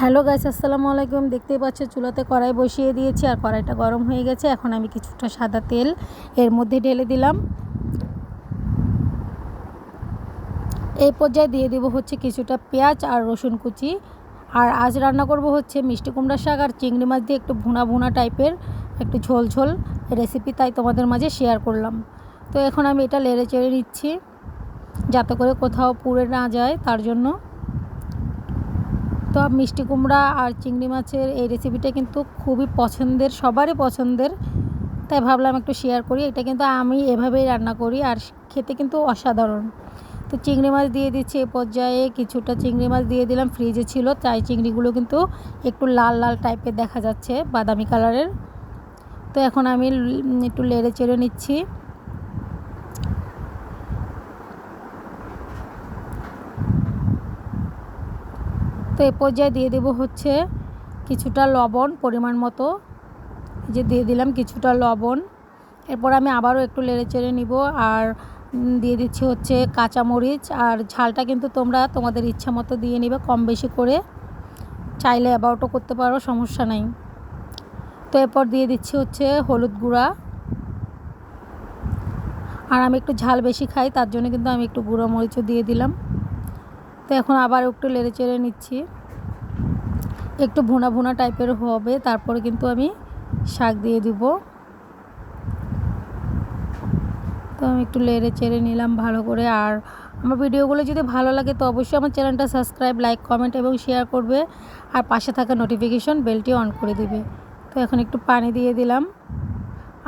Hello guys, আসসালামু আলাইকুম। দেখতেই পাচ্ছ, চুলাতে কড়াই বসিয়ে দিয়েছি আর কড়াইটা গরম হয়ে গেছে। এখন আমি কিছুটা সাদা তেল এর মধ্যে ঢেলে দিলাম। এই পর্যায়ে দিয়ে দেবো হচ্ছে কিছুটা পেঁয়াজ আর রসুন কুচি। আর আজ রান্না করব হচ্ছে মিষ্টি কুমড়া শাক আর চিংড়ি মাছ দিয়ে একটু ভুনা ভুনা টাইপের একটু ঝোল ঝোল রেসিপি তাই তোমাদের মাঝে শেয়ার করলাম। তো এখন আমি এটা লেড়ে চেড়ে নিচ্ছি, যাতে করে কোথাও পুড়ে না যায় তার জন্য। তো মিষ্টি কুমড়া আর চিংড়ি মাছের এই রেসিপিটা কিন্তু খুবই পছন্দের, সবারই পছন্দের। তাই ভাবলাম একটু শেয়ার করি। এটা কিন্তু আমি এভাবেই রান্না করি আর খেতে কিন্তু অসাধারণ। তো চিংড়ি মাছ দিয়ে দিচ্ছি এ পর্যায়ে। কিছুটা চিংড়ি মাছ দিয়ে দিলাম। ফ্রিজে ছিল। তাই চিংড়িগুলো কিন্তু একটু লাল লাল টাইপের দেখা যাচ্ছে বাদামি কালারের তো এখন আমি একটু লেড়ে চেড়ে নিচ্ছি। তো এ পর্যায়ে দিয়ে দেবো হচ্ছে কিছুটা লবণ পরিমাণ মতো। যে দিয়ে দিলাম কিছুটা লবণ। এরপর আমি আবারও একটু লেড়ে চেড়ে নিব আর দিয়ে দিচ্ছি হচ্ছে কাঁচামরিচ। আর ঝালটা কিন্তু তোমরা তোমাদের ইচ্ছা মতো দিয়ে নিবে কম বেশি করে। চাইলে অ্যাবাউটও করতে পারো, সমস্যা নাই। তো এরপর দিয়ে দিচ্ছি হচ্ছে হলুদ গুঁড়া। আর আমি একটু ঝাল বেশি খাই, তার জন্য কিন্তু আমি একটু গুঁড়ো মরিচও দিয়ে দিলাম। তো এখন আবার একটু লেড়ে চেড়ে নিচ্ছি। একটু ভুনা ভুনা টাইপের হবে, তারপরে কিন্তু আমি শাক দিয়ে দিব। তো আমি একটু লেড়ে চেড়ে নিলাম ভালো করে। আর আমার ভিডিওগুলো যদি ভালো লাগে তো অবশ্যই আমার চ্যানেলটা সাবস্ক্রাইব, লাইক, কমেন্ট এবং শেয়ার করবে। আর পাশে থাকা নোটিফিকেশন বেলটি অন করে দিবে। তো এখন একটু পানি দিয়ে দিলাম।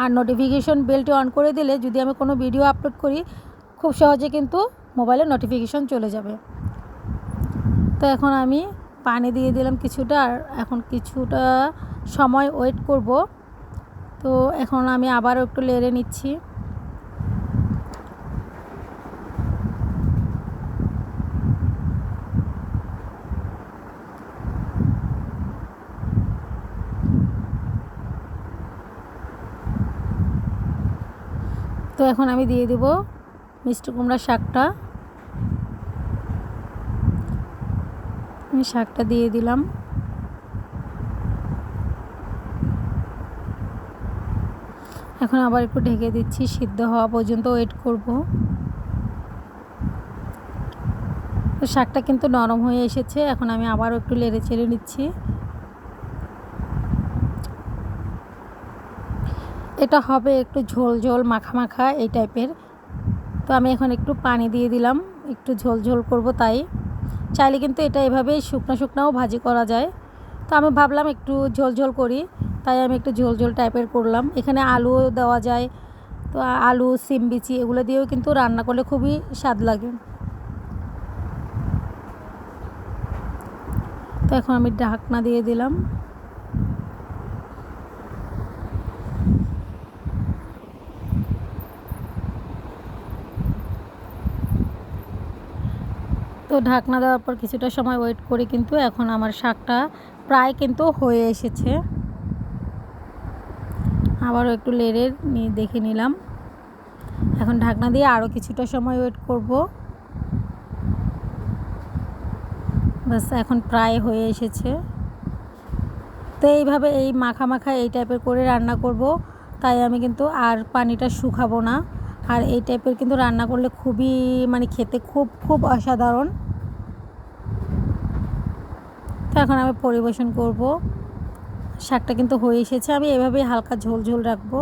আর নোটিফিকেশন বেলটি অন করে দিলে যদি আমি কোনো ভিডিও আপলোড করি, খুব সহজে কিন্তু মোবাইলে নোটিফিকেশন চলে যাবে। তো এখন আমি পানি দিয়ে দিলাম কিছুটা আর এখন কিছুটা সময় ওয়েট করব। তো এখন আমি আবারও একটু লেড়ে নিচ্ছি। তো এখন আমি দিয়ে দেব মিষ্টি কুমড়ার শাকটা। আমি শাকটা দিয়ে দিলাম। এখন আবার একটু ঢেকে দিচ্ছি, সিদ্ধ হওয়া পর্যন্ত ওয়েট করব। তো শাকটা কিন্তু নরম হয়ে এসেছে, এখন আমি আবারও একটু লেড়ে চেড়ে নিচ্ছি। এটা হবে একটু ঝোল ঝোল, মাখা মাখা এই টাইপের তো আমি এখন একটু পানি দিয়ে দিলাম, একটু ঝোল ঝোল করব তাই। চাইলে কিন্তু এটা এভাবেই শুকনো শুকনাও ভাজি করা যায়। তো আমি ভাবলাম একটু ঝোল ঝোল করি, তাই আমি একটু ঝোল ঝোল টাইপের করলাম। এখানে আলুও দেওয়া যায়, তো আলু, সিম বিচি এগুলো দিয়েও কিন্তু রান্না করলে খুবই স্বাদ লাগে। তো এখন আমি ঢাকনা দিয়ে দিলাম। তো ঢাকনা দেওয়ার পর কিছুটা সময় ওয়েট করে, কিন্তু এখন আমার শাকটা প্রায় কিন্তু হয়ে এসেছে। আবারও একটু লেড়ে নিয়ে দেখে নিলাম। এখন ঢাকনা দিয়ে আরও কিছুটা সময় ওয়েট করব। বাস এখন প্রায় হয়ে এসেছে। তো এইভাবে এই মাখা মাখা এই টাইপের করে রান্না করব, তাই আমি কিন্তু আর পানিটা শুকাবো না। আর এই টাইপের কিন্তু রান্না করলে খুবই মানে খেতে খুব খুব অসাধারণ। তো এখন আমি পরিবেশন করব। শাকটা কিন্তু হয়ে এসেছে, আমি এভাবেই হালকা ঝোল ঝোল রাখব।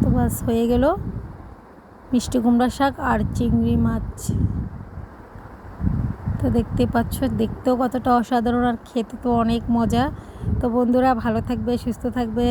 তো বাস হয়ে গেল। মিষ্টি কুমড়া শাক আর চিংড়ি মাছ। তো দেখতে পাচ্ছ, দেখতেও কতটা অসাধারণ আর খেতে তো অনেক মজা। তো বন্ধুরা, ভালো থাকবে, সুস্থ থাকবে।